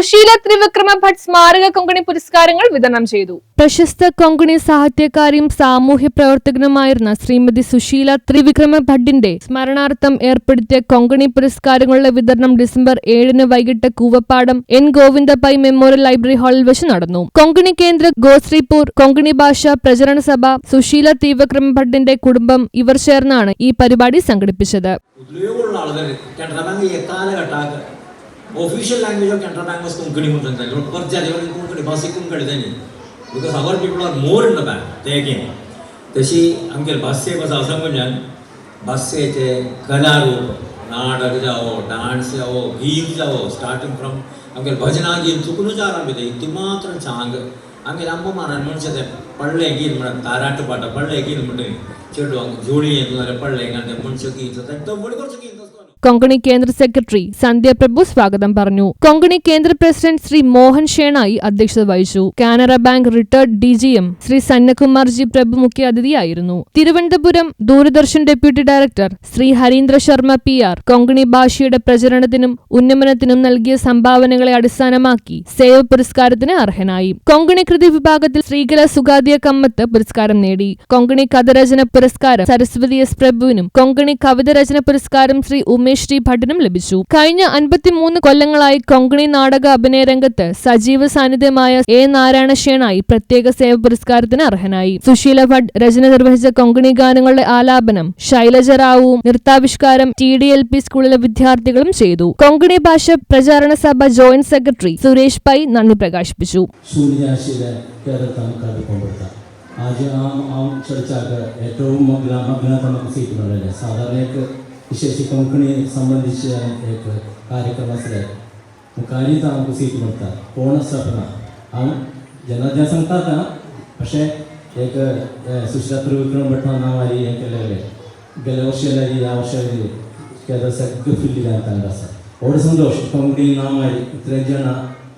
Sushila Trivikrama Bhat സ്മാരക കൊങ്കണി പുരസ്കാരങ്ങൾ വിതരണം ചെയ്തു. പ്രശസ്ത കൊങ്കണി സാഹിത്യകാരിയും സാമൂഹ്യ പ്രവർത്തകനുമായിരുന്ന ശ്രീമതി സുശീല ത്രിവിക്രമ ഭട്ടിന്റെ സ്മരണാർത്ഥം ഏർപ്പെടുത്തിയ കൊങ്കണി പുരസ്കാരങ്ങളുടെ വിതരണം ഡിസംബർ ഏഴിന് വൈകിട്ട് Koovappadam N Govinda memorial library ഹാളിൽ വെച്ച് നടന്നു. കൊങ്കണി കേന്ദ്ര ഗോശ്രീപൂർ കൊങ്കണി ഭാഷ പ്രചരണ സഭ സുശീല ത്രിവിക്രമ ഭട്ടിന്റെ കുടുംബം ഇവർ ചേർന്നാണ് ഈ പരിപാടി സംഘടിപ്പിച്ചത്. Official language of कॅन्टोन bank was Konkani म्हणून सांगता परच्या कोंकणी भासीक कोंकणी तांणी because our people are more in the bank ते अगेन तशी आमगेर भास्य भास आसा म्हणल्यान भास्येचे कला रूप नाटक जावो डान्स जावो गीत जावो स्टार्टिंग फ्रॉम आमगेर भजनां गीत चुकूनच आरंभ जाता इतू मात्र सांग ಹಂಗೆ ಅಮ್ಮಮಾರನ ಮನುಷ್ಯತೆ ಪಳ್ಳೆ ಗೀರ್ ಮಾಡ ತಾರಾಟು ಪಾಟ ಪಳ್ಳೆ ಗೀರ್ ಮಾಡಿ ചെണ്ടു ജോളി എന്ന് പറഞ്ഞ പള്ളി കൊങ്കണി കേന്ദ്ര സെക്രട്ടറി സന്ധ്യ പ്രഭു സ്വാഗതം പറഞ്ഞു. കൊങ്കണി കേന്ദ്ര പ്രസിഡന്റ് ശ്രീ മോഹൻ ഷേണായി അധ്യക്ഷത വഹിച്ചു. Canara bank retired D G M Shri Sannakumarji Prabhu മുഖ്യാതിഥിയായിരുന്നു. Thiruvananthapuram Doordarshan deputy director Shri Harindra Sharma P R Konkani ഭാഷയുടെ പ്രചരണത്തിനും ഉന്നമനത്തിനും നൽകിയ സംഭാവനകളെ അടിസ്ഥാനമാക്കി സേവ പുരസ്കാരത്തിന് അർഹനായി. കൊങ്കണി കൃതി വിഭാഗത്തിൽ ശ്രീകല സുഗാദിയ കമ്മത്ത് പുരസ്കാരം നേടി. കൊങ്കണി കഥരചന പുരസ്കാരം സരസ്വതി എസ് പ്രഭുവിനും കൊങ്കണി കവിത രചന പുരസ്കാരം ശ്രീ ഉമേഷ് ശ്രീ ഭട്ടിനും ലഭിച്ചു. കഴിഞ്ഞ അൻപത്തിമൂന്ന് കൊല്ലങ്ങളായി കൊങ്കണി നാടക അഭിനയ രംഗത്ത് സജീവ സാന്നിധ്യമായ എ നാരായണ ഷേണായി പ്രത്യേക സേവ പുരസ്കാരത്തിന് അർഹനായി. സുശീല ഭട്ട് രചന നിർവഹിച്ച കൊങ്കണി ഗാനങ്ങളുടെ ആലാപനം ശൈലജ റാവുവും നൃത്താവിഷ്കാരം ടി ഡി എൽ പി സ്കൂളിലെ വിദ്യാർത്ഥികളും ചെയ്തു. കൊങ്കണി ഭാഷ പ്രചാരണ സഭ ജോയിന്റ് സെക്രട്ടറി സുരേഷ് പൈ നന്ദി പ്രകാശിപ്പിച്ചു. ഡിസ്ട്രിക്റ്റിലെ കേരള താൽക്കാർക്ക് പങ്കെടുക്കാം ആദ്യം ആ ആ ചർച്ചക്ക് ഏറ്റവും ഗ്രാമഗ്രാമ സീറ്റുകളല്ലേ സാധാരണയ്ക്ക് വിശേഷി കൊങ്കണി സംബന്ധിച്ച് ഏക്ക് ಕಾರ್ಯಕ್ರಮಸ್ರೆ മുക്കാലി താമക്ക് സീറ്റ് കൊടുത്താൽ ഓണസ്ഥാപന ആ ജനജനസംഘാത്ത പക്ഷേ ഏക്ക് സുശീല ത്രിവിക്രമ ഭട്ടമാരി ഏക്കല്ലേ ഗല വർഷമല്ല ഈ ആ വർഷം കേരള സെഗ് ഫില്ല് ചെയ്യാൻ താങ്കാസ ഓട് സന്തോഷം കൊങ്കണി നാമാരി ഇത്രയും ജന